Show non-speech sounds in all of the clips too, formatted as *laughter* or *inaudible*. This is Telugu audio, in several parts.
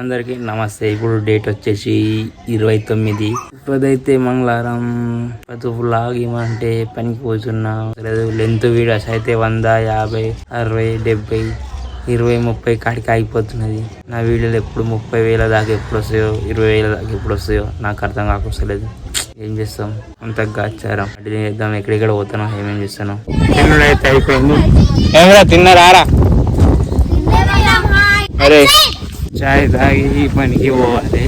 అందరికీ నమస్తే. ఇప్పుడు డేట్ వచ్చేసి ఇరవై తొమ్మిది. ఇప్పుడైతే మంగళవారం పదుపు లాగిమంటే పనికి పోతున్నా. లేదు లెంత్ వీడియోస్ అయితే వంద యాభై అరవై డెబ్బై ఇరవై ముప్పై కాడికి ఆగిపోతున్నది. నా వీడియోలు ఎప్పుడు ముప్పై వేల దాకా ఎప్పుడు వస్తాయో ఇరవై వేల దాకా ఎప్పుడు వస్తాయో నాకు అర్థం కాకొస్తలేదు ఏం చేస్తాం? అంత గాచారం. అంటే చేద్దాం ఎక్కడెక్కడ పోతాను ఏమేం చేస్తాను తిన్నుడు అయితే అయిపోయింది. తిన్నారా అరే. చాయ్ తాగి ఈ పనికి పోవాలి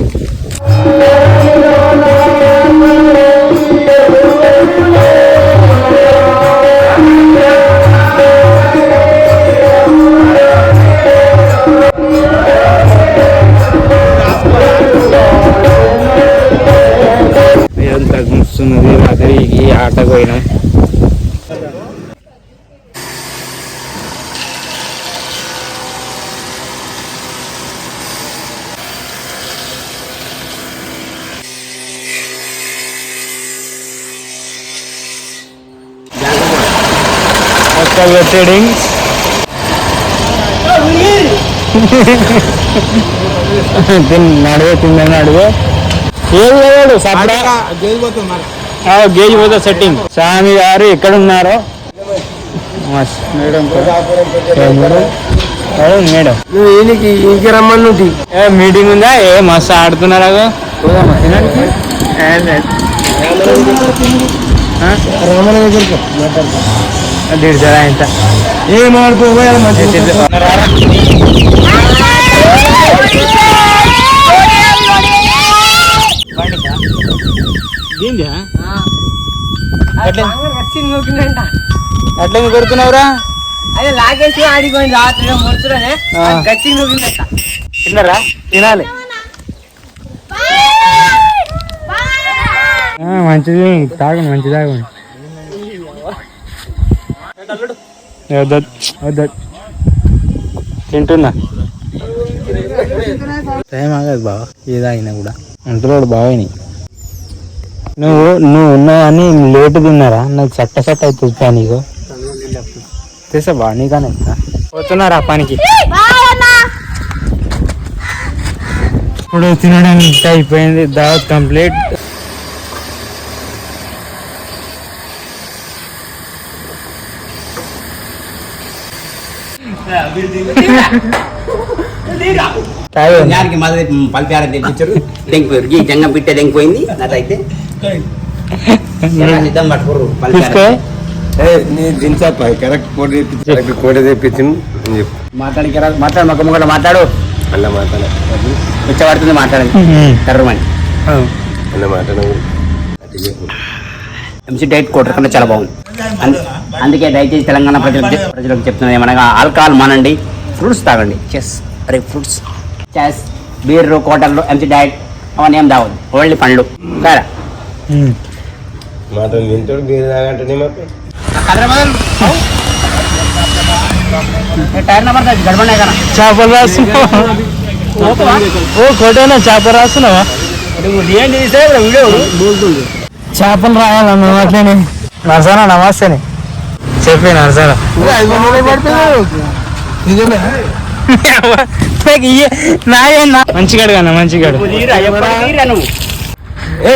ఎంత గుస్తున్నది రాత్రికి ఆటకు పోయినాం కొత్త వెట్టడింగ్ నడువే తిందని నడువే. ఏది లేవాడు సపడా. గేజ్ పోతా సెట్టింగ్ స్వామి గారు ఎక్కడ ఉన్నారో? Madam madam? ఇంక రమ్మన్నది ఏ మీటింగ్ ఉందా? ఏ మస్తు ఆడుతున్నారా? రమణ దగ్గరికి దిడ్చరా ఇంత ఏం ఆడుకోవాలి మంచి అట్లా కొడుతున్నావురా? అదే లాగేసి ఆడిపోయింది రాత్రి ముడుచులోనే. గచ్చి నూకిందట. తిన్నారా? తినాలి. ఆ, మంచిది. తాగండి మంచి తాగండి. తింటున్నా. టైం ఆగదు బావ ఏది తాగినా కూడా. అంటున్నాడు బావని. నువ్వు నువ్వు ఉన్నావని లేటు తిన్నారా? నాకు చట్ట చట్ట అవుతుంది నీకు. తెసా బా నీకనే పోతున్నారా పనికి? ఇప్పుడు తినడానికి అయిపోయింది. దావత్ కంప్లీట్. జ్ఞానికి మొదటి పలిపారని తెప్పించారు. దెంగిపోయారు ఈ జంగం పిట్టే దెంగిపోయింది నాకైతే సిద్ధం పట్టుకోరు కరెక్ట్ తెప్పించి కరెక్ట్ కోట తెప్పించింది మాట్లాడు మాట్లాడు అన్న మాట్లాడండి. ఆ. అన్న మాట్లాడ. చెప్పు ఎంసీ డైట్ కోటర్ కన్నా చాలా బాగుంది. అందుకే దయచేసి తెలంగాణ ప్రజలకు ప్రజలకు చెప్తున్నది ఏమనగా ఆల్కహాల్ మానండి ఫ్రూట్స్ తాగండి. చెస్ అరే ఫ్రూట్స్. చెస్ బీర్ కోటర్లు ఎంసీ డైట్ అవన్నీ ఏం తాగదు ఓన్లీ పండ్లు. సరే మాకు. టైర్ నెంబర్ గడపడే కదా చేపలు రాస్తున్నావా? ఓ కోటైనా రాస్తున్నావా? చేపలు రాయాలన్న అట్లనే నరసనా నమస్తేనే చెప్పే నరసనా నాయే *laughs* మంచిగాడు కన్నా మంచిగాడు. ఏ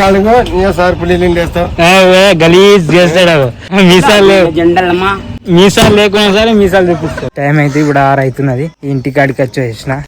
కాలంగా నీ సార్ పుల్లి వేస్తావు. గలీజ్ చేస్తాడు. మీసాలు మీసాలు లేకున్నా సరే మీసాలు చూపిస్తాడు టైం అయితే ఇప్పుడు ఆరు అవుతున్నది. ఇంటికాడికి వచ్చేసిన.